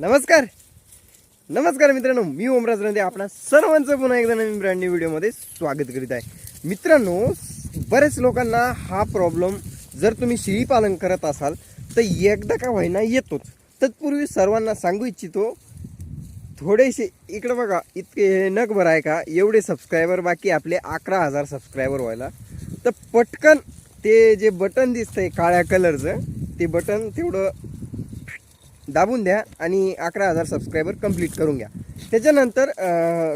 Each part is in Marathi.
नमस्कार. नमस्कार मित्रांनो मी ओमराज रंदे आपणा सर्वांचं पुन्हा एकदा नवीन ब्रँड न्यू व्हिडिओमध्ये स्वागत करीत आहे. मित्रांनो बरेच लोकांना हा प्रॉब्लेम जर तुम्ही शेळी पालन करत असाल तर एकदा का व्हायना येतोच. तत्पूर्वी सर्वांना सांगू इच्छितो थोडेसे इकडं बघा इतके नग बरं आहे का? एवढे सबस्क्रायबर बाकी आपले अकरा हजार सबस्क्रायबर व्हायला. तर पटकन ते जे बटन दिसतंय काळ्या कलरचं ते बटन तेवढं दाबून द्या आणि अकरा हजार सबस्क्रायबर कंप्लीट करून घ्या. त्याच्यानंतर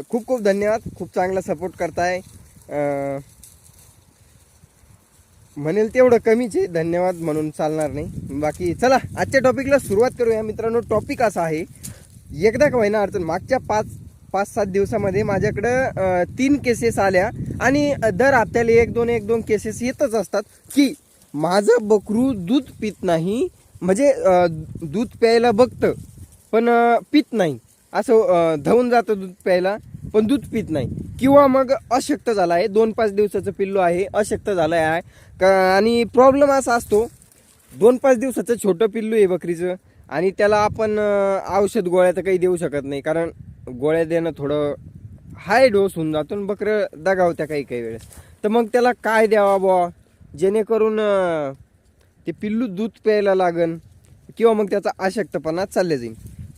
खूप खूप धन्यवाद. खूप चांगला सपोर्ट करताय. म्हणेल तेवढं कमीच आहे. धन्यवाद म्हणून चालणार नाही. बाकी चला आजच्या टॉपिकला सुरुवात करूया. मित्रांनो टॉपिक असा आहे. एकदा का होईना अडचण मागच्या पाच पाच सात दिवसामध्ये माझ्याकडं तीन केसेस आल्या आणि दर हप्त्याला एक दोन एक दोन केसेस येतच असतात की माझं बकरू दूध पित नाही. म्हणजे दूध प्यायला बघतं पण पित नाही. असं धावून जातं दूध प्यायला पण दूध पित नाही. किंवा मग अशक्त झाला आहे दोन पाच दिवसाचं पिल्लू आहे अशक्त झालं आहे. का आणि प्रॉब्लेम असा असतो दोन पाच दिवसाचं छोटं पिल्लू आहे बकरीचं आणि त्याला आपण औषध गोळ्या तर काही देऊ शकत नाही कारण गोळ्या देणं थोडं हाय डोस होऊन जातो आणि बकरं दगावत्या काही काही वेळेस. तर मग त्याला काय द्यावा बुवा? जेणेकरून ते पिल्लू दूध प्यायला लागन किंवा मग त्याचा अशक्तपणा चालले जाईल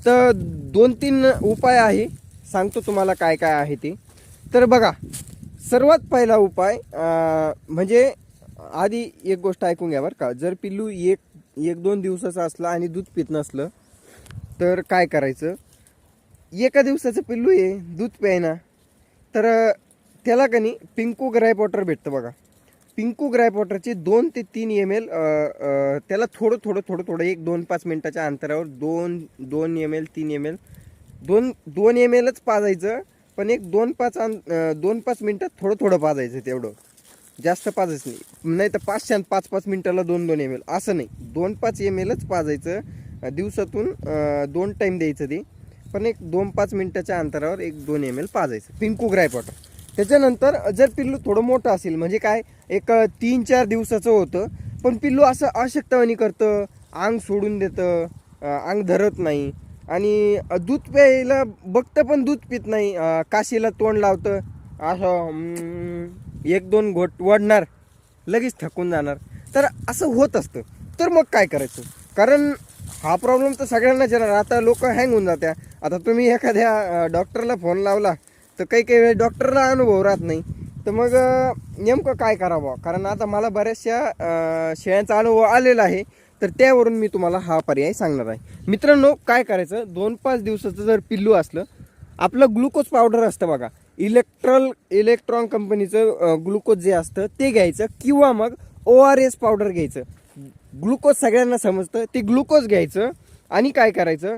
तर दोन तीन उपाय आहे. सांगतो तुम्हाला काय काय आहे ते. तर बघा सर्वात पहिला उपाय म्हणजे आधी एक गोष्ट ऐकून घ्या बरं का. जर पिल्लू एक एक दोन दिवसाचं असलं आणि दूध पित नसलं तर काय करायचं? एका दिवसाचं पिल्लू आहे दूध प्यायना. तर त्याला कनी पिंकू ग्राईप वॉटर भेटतं बघा. पिंकू ग्राईप वॉटरचे दोन ते तीन एम एल त्याला थोडं थोडं थोडं थोडं एक दोन पाच मिनटाच्या अंतरावर दोन दोन एम एल तीन एम एल दोन दोन एम एलच पाजायचं पण एक दोन पाच अं, दोन पाच मिनटात थोडं थोडं पाजायचं तेवढं जास्त पाजायचं नाही. नाही तर पाचशे पाच पाच मिनटाला दोन दोन एम एल असं नाही. दोन पाच एम एलच पाजायचं दिवसातून दोन टाईम द्यायचं ते. पण एक दोन पाच मिनटाच्या अंतरावर एक दोन एम एल पाजायचं. पिंकू ग्राईप वॉटर त्याच्यानंतर जर पिल्लू थोडं मोठं असेल म्हणजे काय एक तीन चार दिवसाचं होतं पण पिल्लू असं अशक्तवाणी करतं अंग सोडून देतं अंग धरत नाही आणि दूध प्यायला बघतं पण दूध पित नाही काशीला तोंड लावतं असं एक दोन घोट वडणार लगेच थकून जाणार. तर असं होत असतं. तर मग काय करायचं? कारण हा प्रॉब्लेम तर सगळ्यांनाच येणार. आता लोक हँग होऊन जात्या. आता तुम्ही एखाद्या डॉक्टरला फोन लावला तर काही काही वेळेस डॉक्टरला अनुभव राहत नाही. तर मग नेमकं काय करावं? कारण आता मला बऱ्याचशा शेळ्यांचा अनुभव आलेला आहे. तर त्यावरून मी तुम्हाला हा पर्याय सांगणार आहे. मित्रांनो काय करायचं? दोन पाच दिवसाचं जर पिल्लू असलं आपलं ग्लुकोज पावडर असतं बघा. इलेक्ट्रॉल इलेक्ट्रॉन कंपनीचं ग्लुकोज जे असतं ते घ्यायचं. किंवा मग ओ आर एस पावडर घ्यायचं. ग्लुकोज सगळ्यांना समजतं ते ग्लुकोज घ्यायचं. आणि काय करायचं?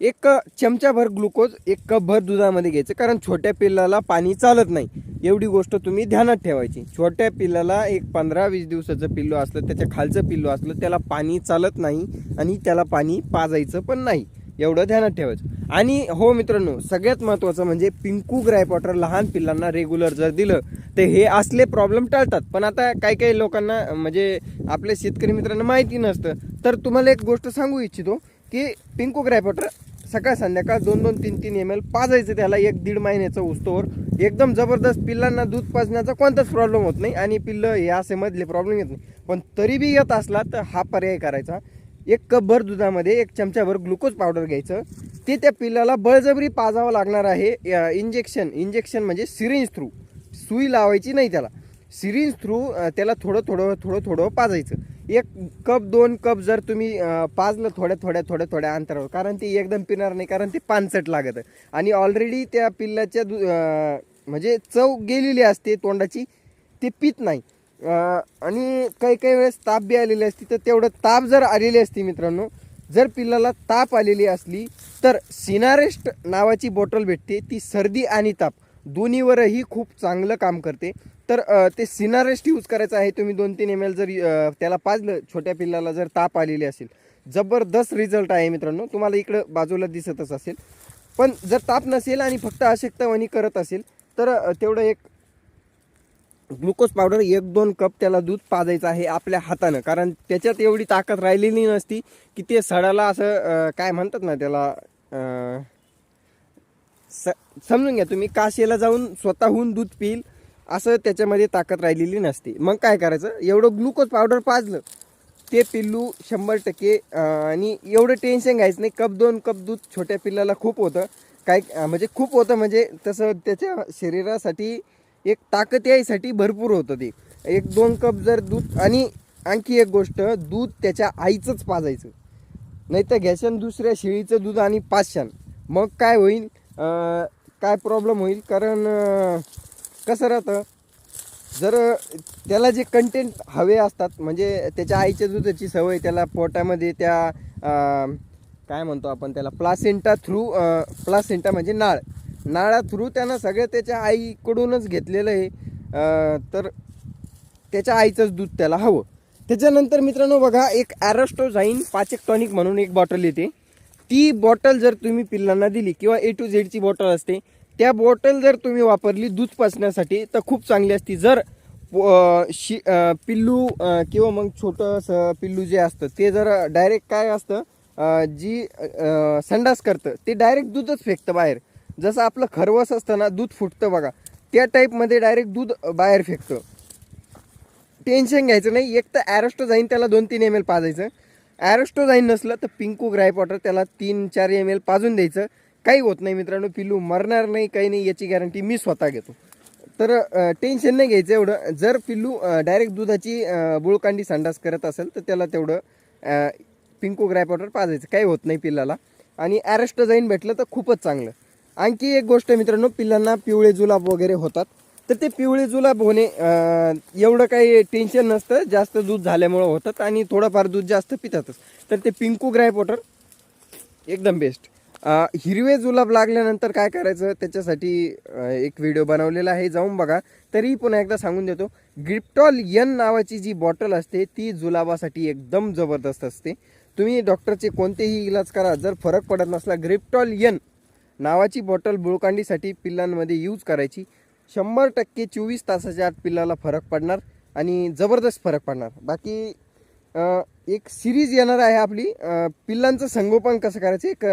एक चमचाभर ग्लुकोज एक कपभर दुधामध्ये घ्यायचं कारण छोट्या पिल्लाला पाणी चालत नाही. एवढी गोष्ट तुम्ही ध्यानात ठेवायची. छोट्या पिल्लाला एक पंधरा वीस दिवसाचं पिल्लू असलं त्याच्या खालचं पिल्लू असलं त्याला पाणी चालत नाही आणि त्याला पाणी पाजायचं पण नाही. एवढं ध्यानात ठेवायचं. आणि हो मित्रांनो सगळ्यात महत्त्वाचं म्हणजे पिंकू ग्रायपॉटर लहान पिल्लांना रेग्युलर जर दिलं तर हे असले प्रॉब्लेम टाळतात. पण आता काही काही लोकांना म्हणजे आपल्या शेतकरी मित्रांना माहिती नसतं. तर तुम्हाला एक गोष्ट सांगू इच्छितो की पिंकू ग्रायपॉटर सकाळ संध्याकाळ दोन दोन तीन तीन एम एल पाजायचं त्याला एक दीड महिन्याचं उस्तोवर एकदम जबरदस्त पिल्लांना दूध पाजण्याचा कोणताच प्रॉब्लेम होत नाही आणि पिल्लं हे असे मधले प्रॉब्लेम येत नाही. पण तरी बी येत असला तर हा पर्याय करायचा. एक कपभर दुधामध्ये एक चमच्याभर ग्लुकोज पावडर घ्यायचं. ते त्या पिल्लाला बळजबरी पाजावं लागणार आहे. इंजेक्शन इंजेक्शन म्हणजे सिरिंज थ्रू सुई लावायची नाही त्याला. सिरिंज थ्रू त्याला थोडं थोडं थोडं थोडं पाजायचं. एक कप दोन कप जर तुम्ही पाजलं थोड्या थोड्या थोड्या थोड्या अंतरावर कारण ते एकदम पिणार नाही कारण ते पानसट लागतं. आणि ऑलरेडी त्या पिल्लाच्या दु म्हणजे चव गेलेली असते तोंडाची ते पित नाही. आणि काही काही वेळेस ताप बी आलेली असती तर तेवढं ताप जर आलेली असती मित्रांनो जर पिल्लाला ताप आलेली असली तर सिनारेस्ट नावाची बॉटल भेटते ती सर्दी आणि ताप. दोन्हीवरही खूप चांगलं काम करते. तर ते सिनारेस्ट यूज करायचं आहे. तुम्ही दोन तीन एम एल जर त्याला पाजलं छोट्या पिल्लाला जर ताप आलेली असेल. जबरदस्त रिझल्ट आहे मित्रांनो. तुम्हाला इकडं बाजूला दिसतच असेल. पण जर ताप नसेल आणि फक्त अशक्तवाणी करत असेल तर तेवढं एक ग्लुकोज पावडर एक दोन कप त्याला दूध पाजायचं आहे आपल्या हातानं. कारण त्याच्यात एवढी ताकद राहिलेली नसती की ते सडाला असं काय म्हणतात ना त्याला स समजून घ्या तुम्ही. काशेला जाऊन स्वतःहून दूध पिईल. असं त्याच्यामध्ये ताकद राहिलेली नसते. मग काय करायचं? एवढं ग्लुकोज पावडर पाजलं ते पिल्लू शंभर टक्के आणि एवढं टेन्शन घ्यायचं नाही. कप दोन कप दूध छोट्या पिल्लाला खूप होतं. काय म्हणजे खूप होतं म्हणजे तसं त्याच्या शरीरासाठी एक ताकद यायसाठी भरपूर होतं ते. एक दोन कप जर दूध आणि आणखी एक गोष्ट दूध त्याच्या आईचंच पाजायचं. नाही तर घ्याशान दुसऱ्या शेळीचं दूध आणि पाचशान मग काय होईल? काय प्रॉब्लेम होईल? कारण कसं राहतं? जर त्याला जे कंटेंट हवे असतात म्हणजे त्याच्या आईच्या दुधाची सवय त्याला पोटामध्ये त्या काय म्हणतो आपण त्याला प्लासेंटा थ्रू प्लासेंटा म्हणजे नाळ. नाळा थ्रू त्यानं सगळं त्याच्या आईकडूनच घेतलेलं आहे. तर त्याच्या आईचंच दूध त्याला हवं. त्याच्यानंतर मित्रांनो बघा एक ॲरोस्टोझाईन पाचेक टॉनिक म्हणून एक बॉटल येते. ती बॉटल जर तुम्ही पिल्लांना दिली किंवा ए टू झेडची बॉटल असते त्या बॉटल जर तुम्ही वापरली दूध पाचण्यासाठी तर खूप चांगली असती. जर शि पिल्लू किंवा मग छोटंसं पिल्लू जे असतं ते जर डायरेक्ट काय असतं जी संडास करतं ते डायरेक्ट दूधच फेकतं बाहेर. जसं आपलं खरवस असतं ना दूध फुटतं बघा त्या टाईपमध्ये डायरेक्ट दूध बाहेर फेकतं. टेन्शन घ्यायचं नाही. एक तर ॲरोस्टो जाईन त्याला दोन तीन एम एल पाजायचं. ॲरोस्टो जाईन नसलं तर पिंकू ग्राय वॉटर त्याला तीन चार एम एल पाजून द्यायचं. काही होत नाही मित्रांनो पिल्लू मरणार नाही काही नाही याची गॅरंटी मी स्वतः घेतो. तर टेन्शन नाही घ्यायचं एवढं. जर पिल्लू डायरेक्ट दुधाची बुळकांडी संडास करत असेल तर त्याला तेवढं पिंकू ग्राय पाजायचं. काही होत नाही पिल्लाला आणि ॲरेस्ट जाईन भेटलं तर खूपच चांगलं. आणखी एक गोष्ट मित्रांनो पिल्लांना पिवळे जुलाब वगैरे होतात. तर ते पिवळे जुलाब होणे एवढं काही टेन्शन नसतं. जास्त दूध झाल्यामुळं होतात आणि थोडंफार दूध जास्त पितातच. तर ते पिंकू ग्राय वॉटर एकदम बेस्ट हिरवे जुलाब लागल्यानंतर काय करायचं? त्याच्यासाठी एक व्हिडिओ बनवलेला आहे. जाऊन बघा. तरी पुन्हा एकदा सांगून देतो. ग्रिप्टॉल यन नावाची जी बॉटल असते ती जुलाबासाठी एकदम जबरदस्त असते. तुम्ही डॉक्टरचे कोणतेही इलाज करा. जर फरक पडत नसला ग्रिप्टॉल यन नावाची बॉटल बुळकांडीसाठी पिल्लांमध्ये यूज करायची. शंभर टक्के चोवीस तासाच्या आत पिल्लाला फरक पडणार आणि जबरदस्त फरक पडणार. बाकी एक सिरीज येणार आहे आपली. पिल्लांचं संगोपन कसं करायचं? एक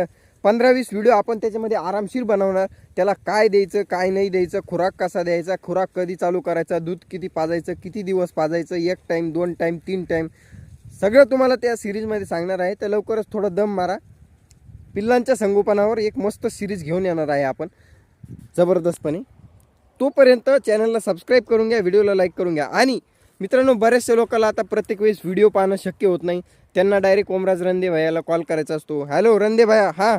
पंधरा वीस व्हिडिओ आपण त्याच्यामध्ये आरामशीर बनवणार. त्याला काय द्यायचं काय नाही द्यायचं खुराक कसा द्यायचा खुराक कधी चालू करायचा दूध किती पाजायचं किती दिवस पाजायचं एक टाईम दोन टाईम तीन टाईम सगळं तुम्हाला त्या सिरीजमध्ये सांगणार आहे. तर लवकरच थोडं दम मारा. पिल्लांच्या संगोपनावर एक मस्त सिरीज घेऊन येणार आहे आपण. जबरदस्तपणे. तोपर्यंत चॅनलला सबस्क्राईब करून घ्या व्हिडिओला लाईक करून घ्या. आणि मित्रांनो बऱ्याचशा लोकांना आता प्रत्येक वेळेस व्हिडिओ पाहणं शक्य होत नाही. त्यांना डायरेक्ट ओमराज रंदे भायाला कॉल करायचा असतो. हॅलो रंदे भैया हां.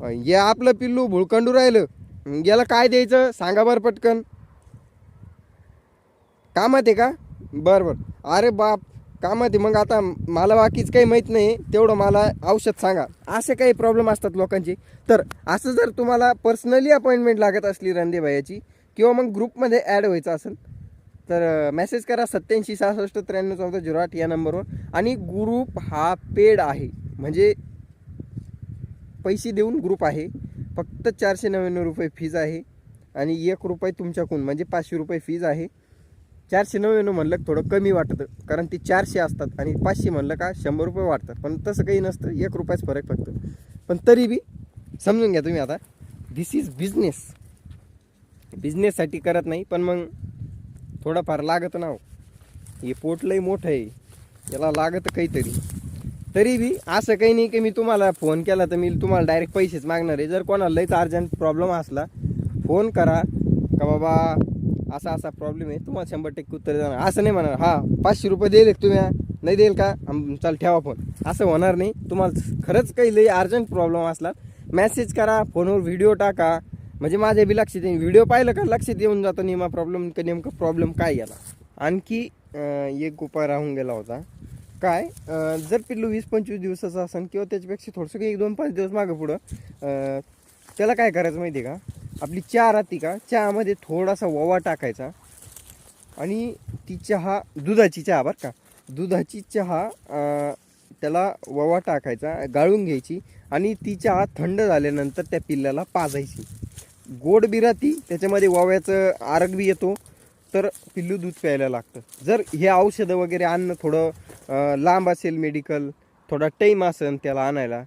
हे आपलं पिल्लू भुळकंडू राहिलं. याला काय द्यायचं? सांगा बरं पटकन. कामात आहे का? बरं बरं. अरे बाप कामात आहे मग आता मला बाकीच काही माहीत नाही. तेवढं मला औषध सांगा. असे काही प्रॉब्लेम असतात लोकांचे. तर असं जर तुम्हाला पर्सनली अपॉइंटमेंट लागत असली रंदे किंवा मग ग्रुपमध्ये ॲड व्हायचं असेल तर मेसेज करा सत्याऐंशी सहासष्ट त्र्याण्णव चौदा झिरो आठ या नंबरवर आणि ग्रुप हा पेड आहे. म्हणजे पैसे देऊन ग्रुप आहे. फक्त चारशे नव्याण्णव रुपये फीज आहे. आणि एक रुपये तुमच्याकडून म्हणजे पाचशे रुपये फीज आहे. चारशे नव्याण्णव म्हणलं थोडं कमी वाटतं. कारण ते चारशे असतात आणि पाचशे म्हणलं का शंभर रुपये वाटतात. पण तसं काही नसतं. एक रुपयाच फरक फक्त. पण तरी बी समजून घ्या तुम्ही आता. दिस इज बिझनेस बिझनेससाठी करत नाही पण मग थोडंफार लागत ना हो. हे पोट लई मोठं आहे. याला लागतं काहीतरी. तरी बी असं काही नाही की मी तुम्हाला फोन केला तर मी तुम्हाला डायरेक्ट पैसेच मागणार आहे. जर कोणाला लईच अर्जंट प्रॉब्लेम असला फोन करा का बाबा असा असा प्रॉब्लेम आहे. तुम्हाला शंभर टक्के उत्तर देणार. असं नाही म्हणणार. हा पाचशे रुपये देईल तुम्ही. नाही देईल का? चल ठेवा फोन असं होणार नाही. तुम्हाला खरंच काही लई अर्जंट प्रॉब्लेम असला मेसेज करा फोनवर व्हिडिओ टाका. म्हणजे माझ्या बी लक्षात येईल. व्हिडिओ पाहिलं का लक्षात येऊन जातं नेमा प्रॉब्लेम नेमकं प्रॉब्लेम काय गेला आणखी एक उपाय राहून गेला होता. काय जर पिल्लू वीस पंचवीस दिवसाचं असेल किंवा त्याच्यापेक्षा थोडंसं काही एक दोन पाच दिवस मागं पुढं त्याला काय करायचं माहिती आहे का? आपली चहा राहते का? चहामध्ये थोडासा ओवा टाकायचा आणि ती चहा दुधाची चहा बरं का? दुधाची चहा त्याला ववा टाकायचा गाळून घ्यायची आणि ती चहा थंड झाल्यानंतर त्या पिल्ल्याला पाजायची. गोड बी राहती त्याच्यामध्ये वव्याचं आरग बी येतो तर पिल्लू दूध प्यायला लागतं. जर हे औषधं वगैरे आणणं थोडं लांब असेल मेडिकल थोडा टाईम असेल त्याला आणायला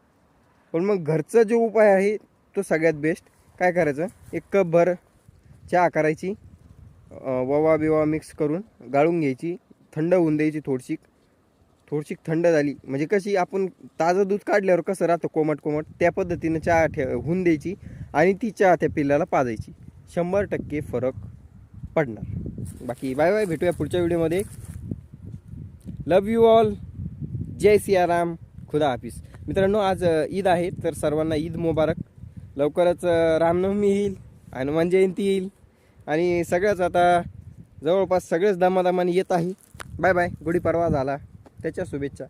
पण मग घरचा जो उपाय आहे तो सगळ्यात बेस्ट काय करायचं? एक कप भर चहा करायची ववा बिवा मिक्स करून गाळून घ्यायची थंड होऊन द्यायची थोडीशी. थोडीशी थंड झाली. म्हणजे कशी आपण ताजं दूध काढल्यावर कसं राहतं कोमट कोमट? त्या पद्धतीनं चहा ठे होऊन द्यायची आणि ती चहा त्या पिल्लाला पाजायची. शंभर टक्के फरक पडणार. बाकी बाय बाय भेटूया पुढच्या व्हिडिओमध्ये. लव यू ऑल जय सियाराम. खुदा हाफिज. मित्रांनो आज ईद आहे तर सर्वांना ईद मुबारक. लवकरच रामनवमी येईल हनुमान जयंती येईल आणि सगळ्याच आता जवळपास सगळेच दमादमाने येत आहे. Bye bye. गुढीपाडवा झाला. त्याच्या शुभेच्छा.